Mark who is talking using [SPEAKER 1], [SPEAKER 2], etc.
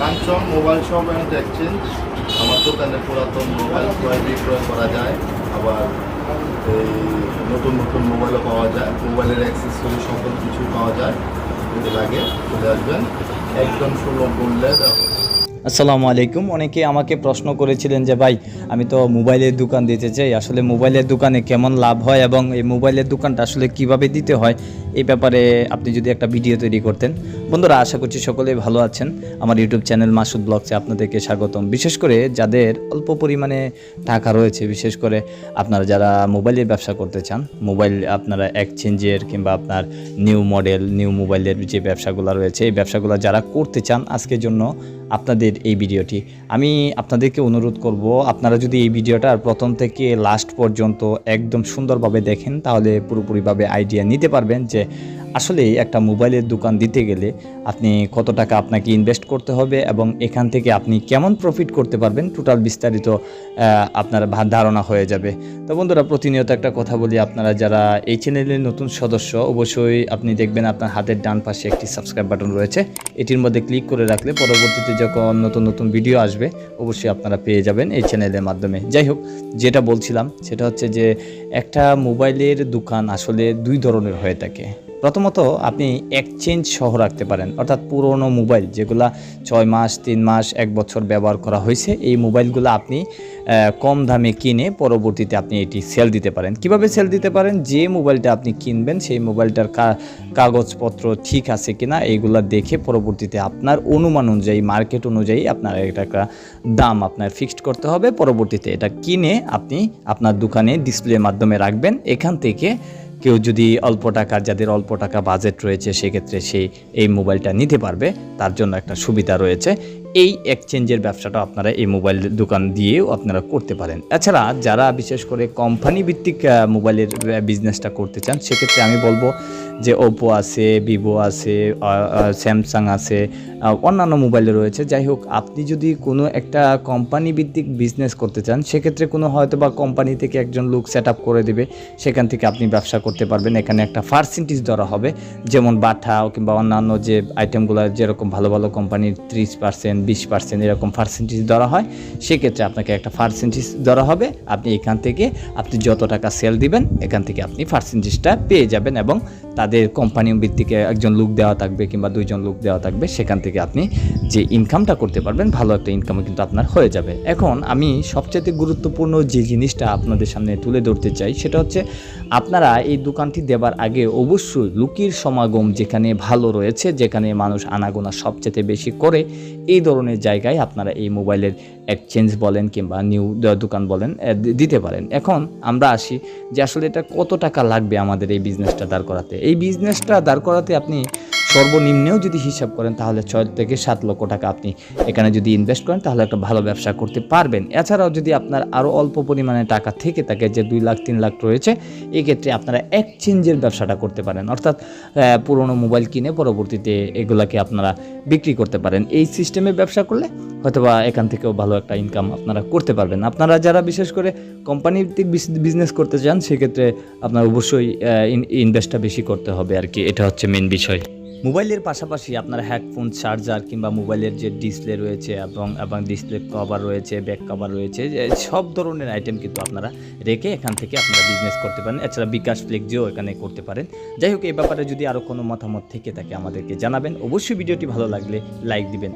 [SPEAKER 1] Kanchan mobile shop and exchange. আমার দোকানে পুরাতন মোবাইল ক্রয় বিক্রয় করা যায়। আবার এই নতুন নতুন মোবাইলও পাওয়া যায়। মোবাইলের অ্যাক্সেসরি সকল কিছু পাওয়া যায়। যদি লাগে চলে আসবেন। একদম সুলভ মূল্যে
[SPEAKER 2] আসসালামু আলাইকুম। অনেকে আমাকে প্রশ্ন করেছিলেন যে, ভাই, আমি তো মোবাইলের দোকান দিতে চাই। আসলে মোবাইলের দোকানে কেমন লাভ হয় এবং এই মোবাইলের দোকানটা আসলে কীভাবে দিতে হয়? এই ব্যাপারে আপনি যদি একটা ভিডিও তৈরি করতেন। বন্ধুরা, আশা করছি সকলেই ভালো আছেন। আমার ইউটিউব চ্যানেল মাসুদ ব্লগসে আপনাদেরকে স্বাগতম। বিশেষ করে যাদের অল্প পরিমাণে টাকা রয়েছে, বিশেষ করে আপনারা যারা মোবাইলের ব্যবসা করতে চান, মোবাইল আপনারা এক্সচেঞ্জের কিংবা আপনার নিউ মডেল, নিউ মোবাইলের যে ব্যবসাগুলো রয়েছে, এই ব্যবসাগুলো যারা করতে চান, আজকের জন্য আপনাদের এই ভিডিওটি। আমি আপনাদেরকে অনুরোধ করব, আপনারা যদি এই ভিডিওটার প্রথম থেকে লাস্ট পর্যন্ত একদম সুন্দরভাবে দেখেন, তাহলে পুরোপুরিভাবে আইডিয়া নিতে পারবেন যে আসলে একটা মোবাইলের দোকান দিতে গেলে আপনি কত টাকা আপনাকে ইনভেস্ট করতে হবে এবং এখান থেকে আপনি কেমন প্রফিট করতে পারবেন? টোটাল বিস্তারিত আপনার ধারণা হয়ে যাবে। তো বন্ধুরা, প্রতিনিয়ত একটা কথা বলি আপনারা যারা এই চ্যানেলের নতুন সদস্য, অবশ্যই আপনি দেখবেন আপনার হাতের ডান পাশে একটি সাবস্ক্রাইব বাটন রয়েছে। এটির মধ্যে ক্লিক করে রাখলে পরবর্তীতে যখন নতুন নতুন ভিডিও আসবে, অবশ্যই আপনারা পেয়ে যাবেন এই চ্যানেলের মাধ্যমে। যাই হোক, যেটা বলছিলাম, সেটা হচ্ছে যে একটা মোবাইলের দোকান আসলে দুই ধরনের হয়ে থাকে। প্রথমত আপনি এক্সচেঞ্জ সহ রাখতে পারেন, অর্থাৎ পুরনো মোবাইল যেগুলা ছয় মাস, তিন মাস, এক বছর ব্যবহার করা হয়েছে, এই মোবাইলগুলো আপনি কম দামে কিনে পরবর্তীতে আপনি এটি সেল দিতে পারেন। কীভাবে সেল দিতে পারেন? যে মোবাইলটা আপনি কিনবেন, সেই মোবাইলটার কাগজপত্র ঠিক আছে কিনা, এইগুলা দেখে পরবর্তীতে আপনার অনুমান অনুযায়ী মার্কেট অনুযায়ী আপনার এটা একটা দাম আপনার ফিক্সড করতে হবে। পরবর্তীতে এটা কিনে আপনি আপনার দোকানে ডিসপ্লের মাধ্যমে রাখবেন। এখান থেকে কেউ যদি অল্প টাকার, যাদের অল্প টাকা বাজেট রয়েছে, সেক্ষেত্রে সে এই মোবাইলটা নিতে পারবে। তার জন্য একটা সুবিধা রয়েছে। এই এক্সচেঞ্জের ব্যবসাটা আপনারা এই মোবাইল দোকান দিয়েও আপনারা করতে পারেন। এছাড়া যারা বিশেষ করে কোম্পানি ভিত্তিক মোবাইলের বিজনেসটা করতে চান, সেক্ষেত্রে আমি বলব যে ওপো আছে ভিভো আছে স্যামসাং আছে অন্যান্য মোবাইলে রয়েছে। যাই হোক আপনি যদি কোনো একটা কোম্পানি ভিত্তিক বিজনেস করতে চান, সেক্ষেত্রে কোনো হয়তো বা কোম্পানি থেকে একজন লোক সেট আপ করে দেবে। সেখান থেকে আপনি ব্যবসা করতে পারবেন। এখানে একটা পার্সেন্টেজ ধরা হবে। যেমন বাটা কিংবা অন্যান্য যে আইটেমগুলো যেরকম ভালো ভালো কোম্পানির ত্রিশ পার্সেন্ট বিশ পার্সেন্ট এরকম পার্সেন্টেজ ধরা হয়, সেক্ষেত্রে আপনাকে একটা পার্সেন্টেজ ধরা হবে। আপনি এখান থেকে আপনি যত টাকা সেল দিবেন, এখান থেকে আপনি পার্সেন্টেজটা পেয়ে যাবেন এবং তাদের কোম্পানি ভিত্তিক একজন লোক দেওয়া থাকবে কিংবা দুইজন লোক দেওয়া থাকবে, সেখান থেকে আপনি যে ইনকামটা করতে পারবেন, ভালো একটা ইনকামও কিন্তু আপনার হয়ে যাবে। এখন আমি সবচেয়ে গুরুত্বপূর্ণ যে জিনিসটা আপনাদের সামনে তুলে ধরতে চাই, সেটা হচ্ছে আপনারা এই দোকানটি দেবার আগে অবশ্যই লুকির সমাগম যেখানে ভালো রয়েছে, যেখানে মানুষ আনাগোনা সবচেয়ে বেশি করে, এই ধরনের জায়গায় আপনারা এই মোবাইলের এক্সচেঞ্জ বলেন কিংবা নিউ দোকান বলেন দিতে পারেন। এখন আমরা আসি যে আসলে এটা কত টাকা লাগবে আমাদের এই বিজনেসটা দাঁড় করাতে। এই বিজনেসটা দাঁড় করাতে আপনি সর্বনিম্নেও যদি হিসাব করেন, তাহলে ছয় থেকে সাত লক্ষ টাকা আপনি এখানে যদি ইনভেস্ট করেন, তাহলে একটা ভালো ব্যবসা করতে পারবেন। এছাড়াও যদি আপনার আরও অল্প পরিমাণে টাকা থেকে থাকে, যে দুই লাখ, তিন লাখ রয়েছে, এক্ষেত্রে আপনারা এক্সচেঞ্জের ব্যবসাটা করতে পারেন। অর্থাৎ পুরনো মোবাইল কিনে পরবর্তীতে এগুলাকে আপনারা বিক্রি করতে পারেন। এই সিস্টেমে ব্যবসা করলে হয়তোবা এখান থেকেও ভালো একটা ইনকাম আপনারা করতে পারবেন। আপনারা যারা বিশেষ করে কোম্পানি বিজনেস করতে চান, সেক্ষেত্রে আপনার অবশ্যই ইনভেস্টটা বেশি করতে হবে আর কি এটা হচ্ছে মেন বিষয়। মোবাইলের পাশাপাশি আপনার হেডফোন চার্জার কিংবা মোবাইলের যে ডিসপ্লে রয়েছে এবং এবং ডিসপ্লে কভার রয়েছে ব্যাক কভার রয়েছে সব ধরনের আইটেম কিন্তু আপনারা রেখে এখান থেকে আপনারা বিজনেস করতে পারেন। এছাড়া বিকাশ ফ্লেক্সিও এখানে করতে পারেন। যাই হোক, এই ব্যাপারে যদি আরও কোনো মতামত থেকে থাকে আমাদেরকে জানাবেন। অবশ্যই ভিডিওটি ভালো লাগলে লাইক দিবেন।